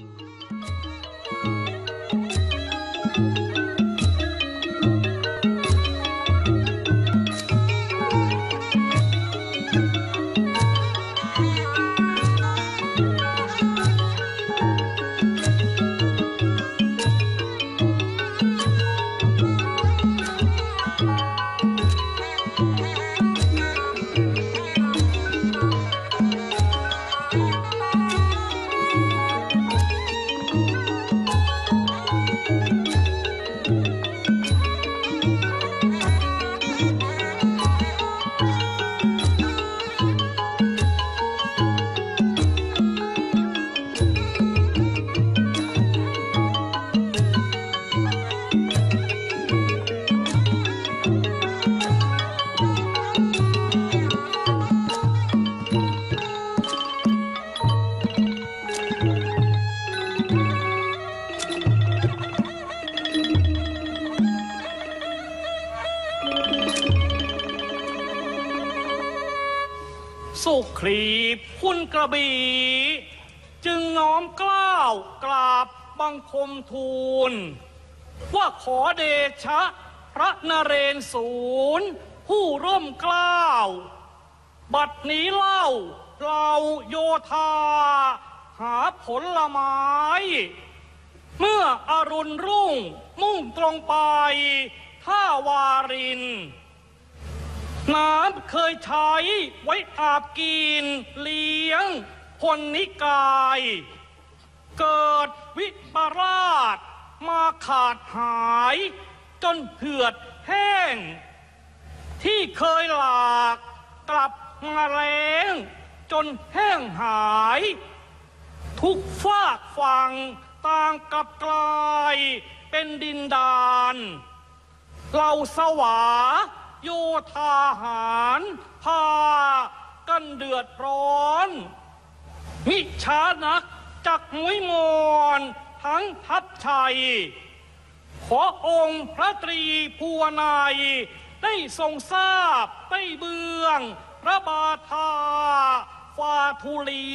สุ บี่ จึงน้อมกล้าวกราบบังคมทูล ว่าขอเดชะพระนเรศศูนย์ผู้ร่มกล้าว บัดนี้เล่าเราโยธา หาผลไม้ เมื่ออรุณรุ่งมุ่งตรงไปท่าวาริน น้ำเคยใช้ไว้อาบกินเลี้ยงคนนิกาย เกิดวิปราชมาขาดหาย จนเหือดแห้ง ที่เคยหลากกลับมาแรงจนแห้งหาย ทุกฝากฝั่งต่างกลับกลายเป็นดินดาน เราสวา โยธาหารพากันเดือดร้อนมิช้านักจักมุยมอนทั้งทัพชัย ขอองค์พระตรีภูวนายได้ทรงทราบได้เบืองพระบาทาฟาทุลี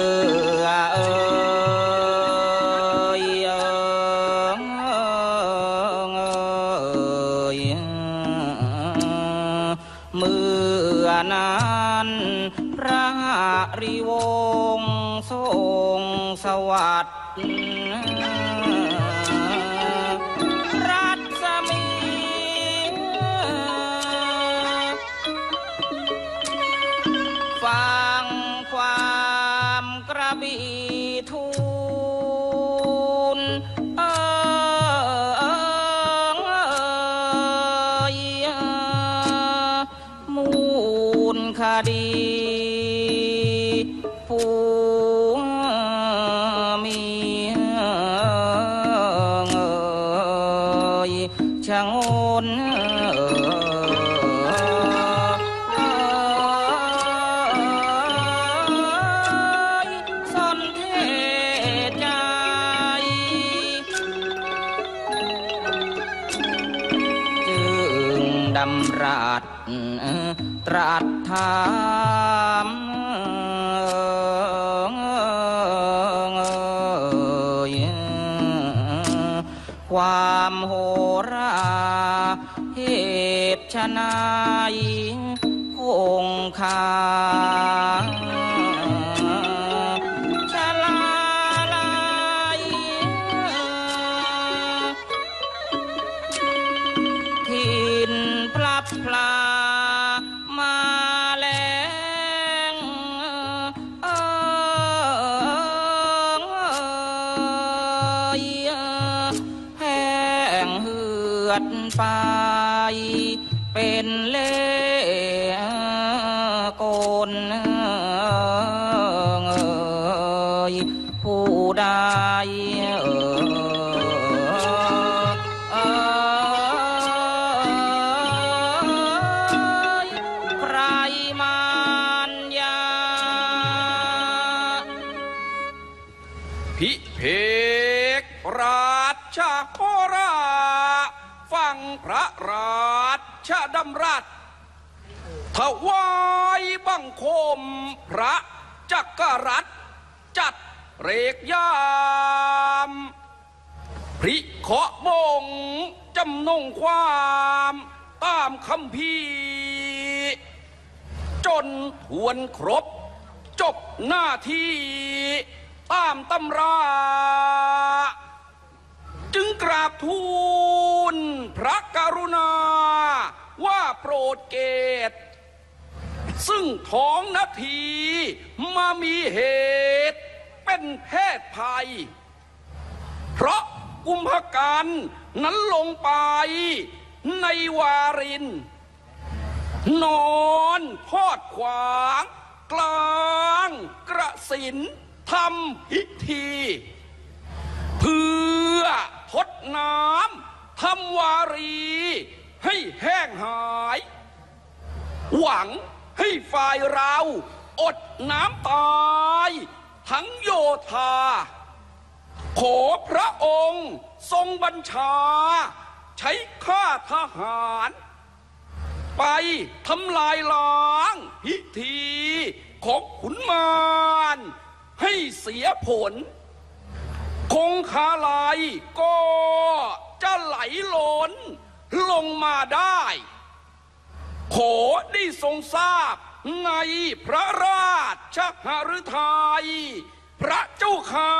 เำรัสตรัสถามความโหราเหตุชนายคงคา ดไป เป็นเล่ วายบังคมพระจักรรัตจัดเรกยามพริเคาะบงจำนงความตามคำพีจนทวนครบ จบหน้าที่ตามตำรา จึงกราบทูลพระกรุณาว่าโปรดเกต ซึ่งท้องนาทีมามีเหตุ เป็นเพศภัย เพราะกุมภกันนั้นลงไปในวาริน นอนพอดขวาง กลางกระสินทำพิธี เพื่อทดน้ำทำวารีให้แห้งหาย หวัง ให้ฝ่ายเราอดน้ำตาย ทั้งโยธา ขอพระองค์ทรงบัญชา ใช้ข้าทหาร ไปทำลายล้างพิธีของขุนมารให้เสียผล คงคาลายก็จะไหลล้นลงมาได้ ขอได้ทรงทราบในพระราชหฤทัยพระเจ้าค่า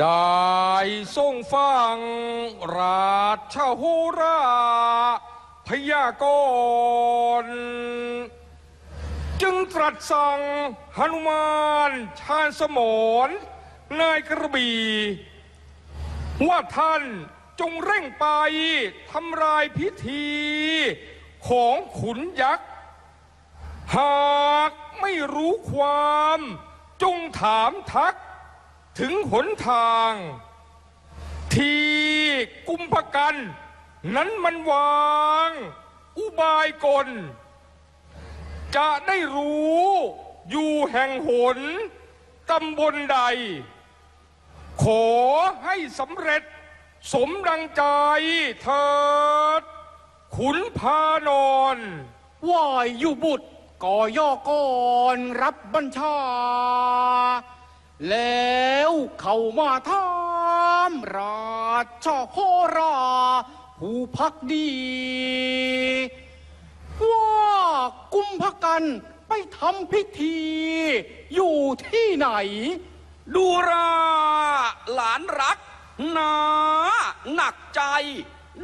ได้ทรงฟังราชโหราพยากรจึงตรัสสั่งหนุมานชาญสมรนายกระบี่ว่าท่านจงเร่งไปทำลายพิธี ของขุนยักษ์ หากไม่รู้ความ จงถามทัก ถึงหนทาง ที่กุมภกัน นั้นมันวาง อุบายกล จะได้รู้อยู่แห่งหนตำบลใด ขอให้สำเร็จสมดังใจเถิด ขุนพานอนวายอยู่บุตรก่อย่อก่อนรับบัญชา แล้วเข้ามาถามราชโหรา ผู้พักดี ว่ากุมภกันไปทำพิธี อยู่ที่ไหน ดูราหลานรักนาหนักใจ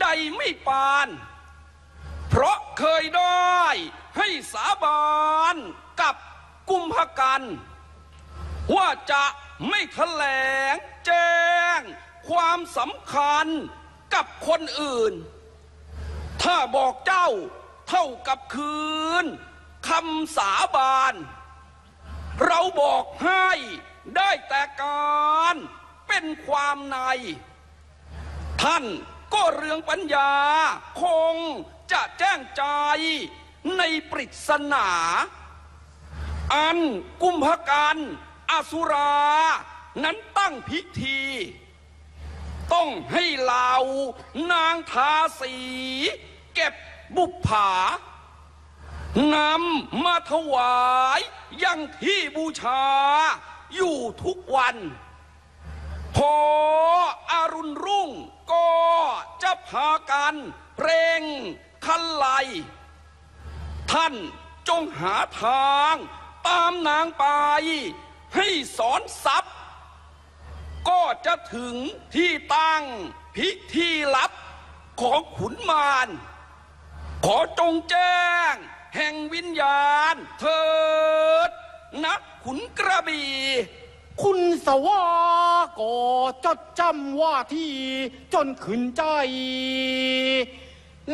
ใดไม่ปาน เคยได้ให้สาบานกับกุมภกันว่าจะไม่แถลงแจ้ง ความสำคัญกับคนอื่น ถ้าบอกเจ้าเท่ากับคืนคำสาบาน เราบอกให้ได้แต่การเป็นความใน ท่านก็เรืองปัญญาคง จะแจ้งใจในปริศนา อันกุมภกันอสุรา นั้นตั้งพิธี ต้องให้เหล่านางทาสี เก็บบุปผานำมาถวายยังที่บูชาอยู่ทุกวัน พออารุณรุ่งก็จะพากันเร่ง คันไลท่านจงหาทางตามนางไป ให้สอนทรัพย์ ก็จะถึงที่ตั้งพิธีลับของขุนมารขอจงแจ้ง แห่งวิญญาณเถิดนักขุนกระบี่คุณสวาก็จดจำว่าที่จนขึ้นใจ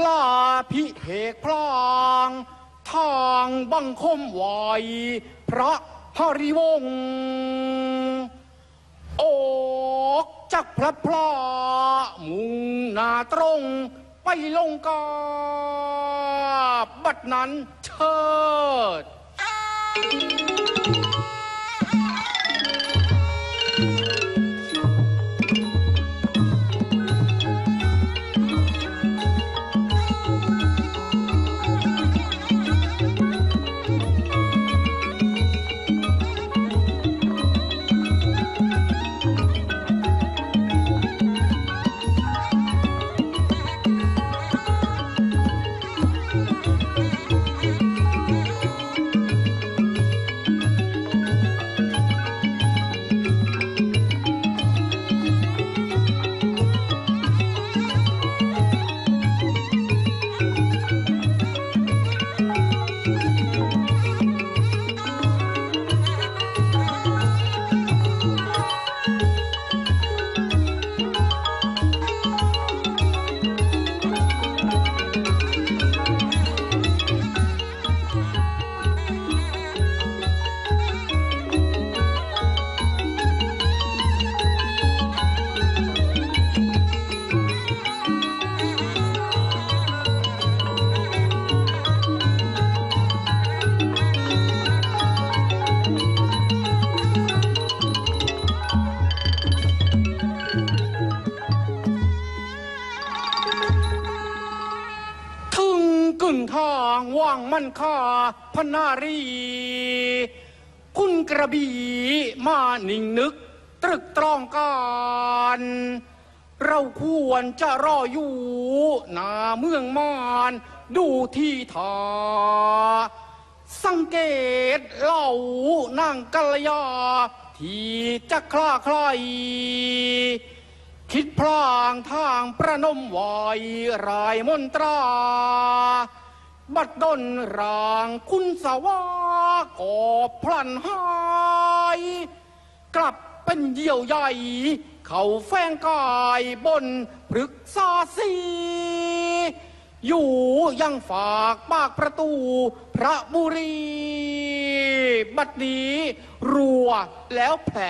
ลาพิเพกพลางทางบังคมไหวพระหริวงออกจากพระพลามุงนาตรงไปลงกาบัดนั้นเชิด พนารี คุณกระบี่มานิ่งนึก ตรึกตรองการเราควรจะรออยู่หน้าเมืองมานดูที่ทาสังเกตเหล่านางกัลยา ที่จะคลาใครคิดพลางทางประนมไหวรายมนตรา บัดดนรางคุณสวากอพลันหาย กลับเป็นเยี่ยวใหญ่ เขาแฝงกายบนพฤกษาสีอยู่ยังฝากปากประตูพระบุรี บัดนี้รัวแล้วแผล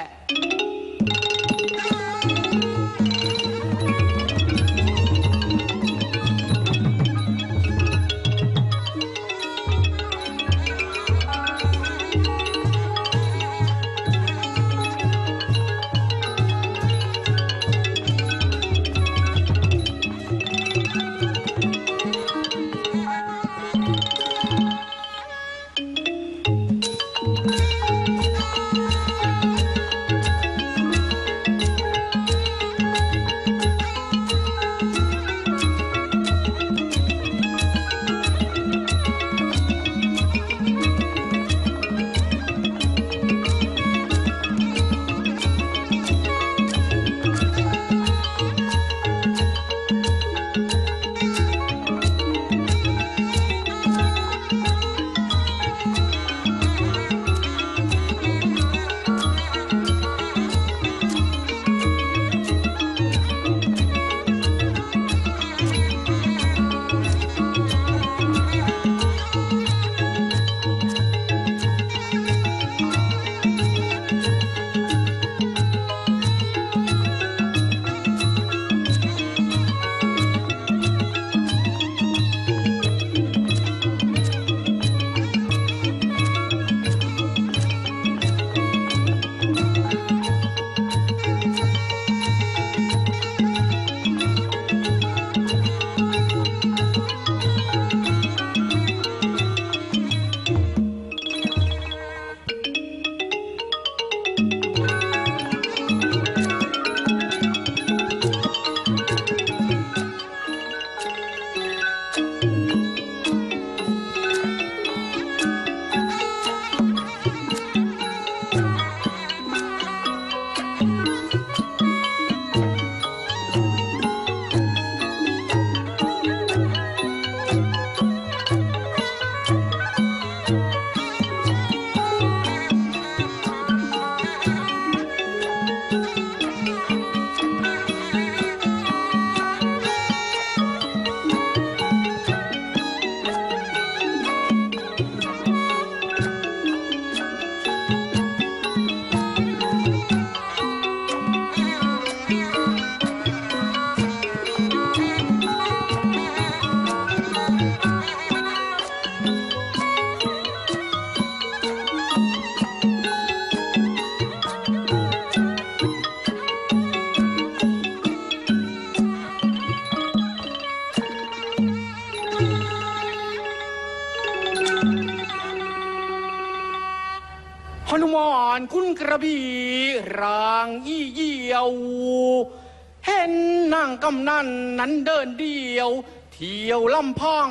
นางกำนันนั้นเดินเดียว เที่ยวลำพัง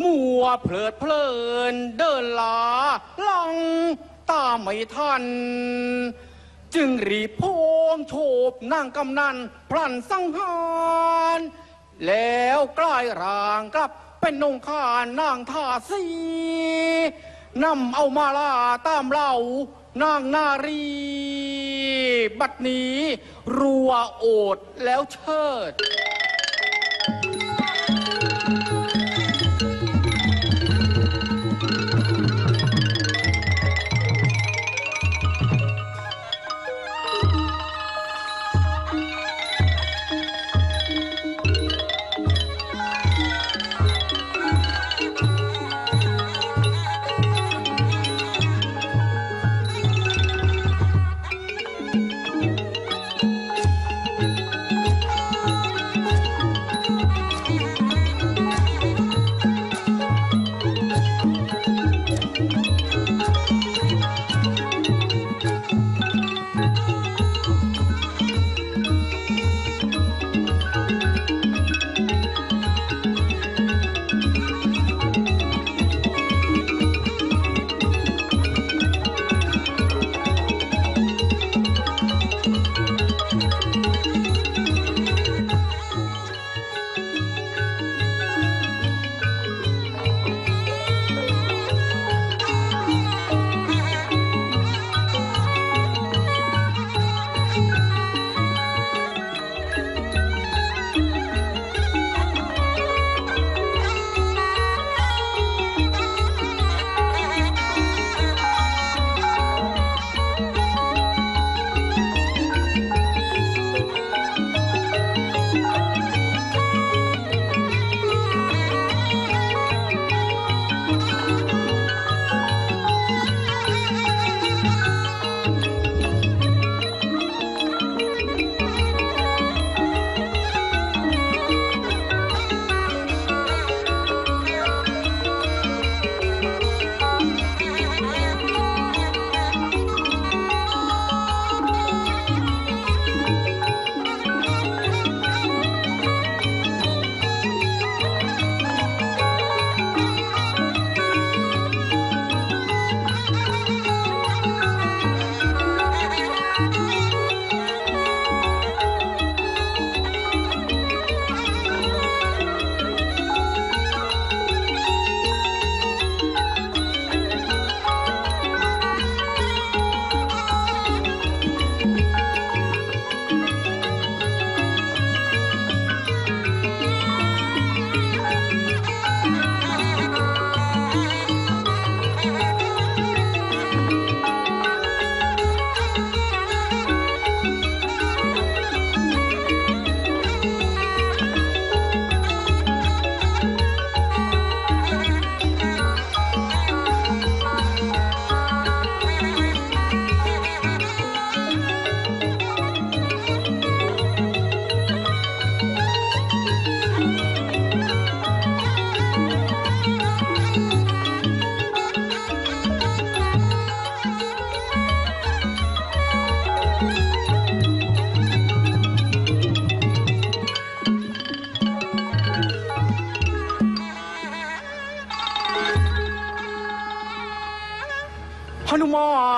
มัวเพลิดเพลินเดินลาลังตาไม่ทัน จึงรีบโพงโฉบนางกำนันพลันสังหารแล้วกลายร่างกลับเป็นนงคานนางท่าสีนำเอามาลาตามเหล่านางนารี บัดนี้ รัวโอดแล้วเชิด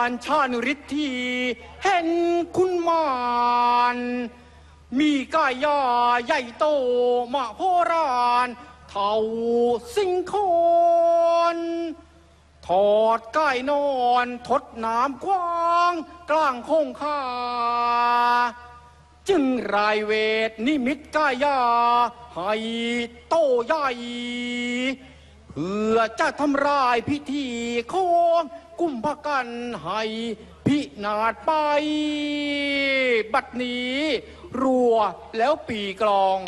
มานชาญฤทธีเห็นคุณมานมีกายยาใหญ่โตมโหฬารเท่าสิงโคนถอดกายนอนทดน้ำควางกลางคงคาจึงรายเวทนิมิตกายาให้โตใหญ่เพื่อจะทำลายพิธีของ กุมพกันให้พินาศไป บัดนี้ รัวแล้วปีกลอง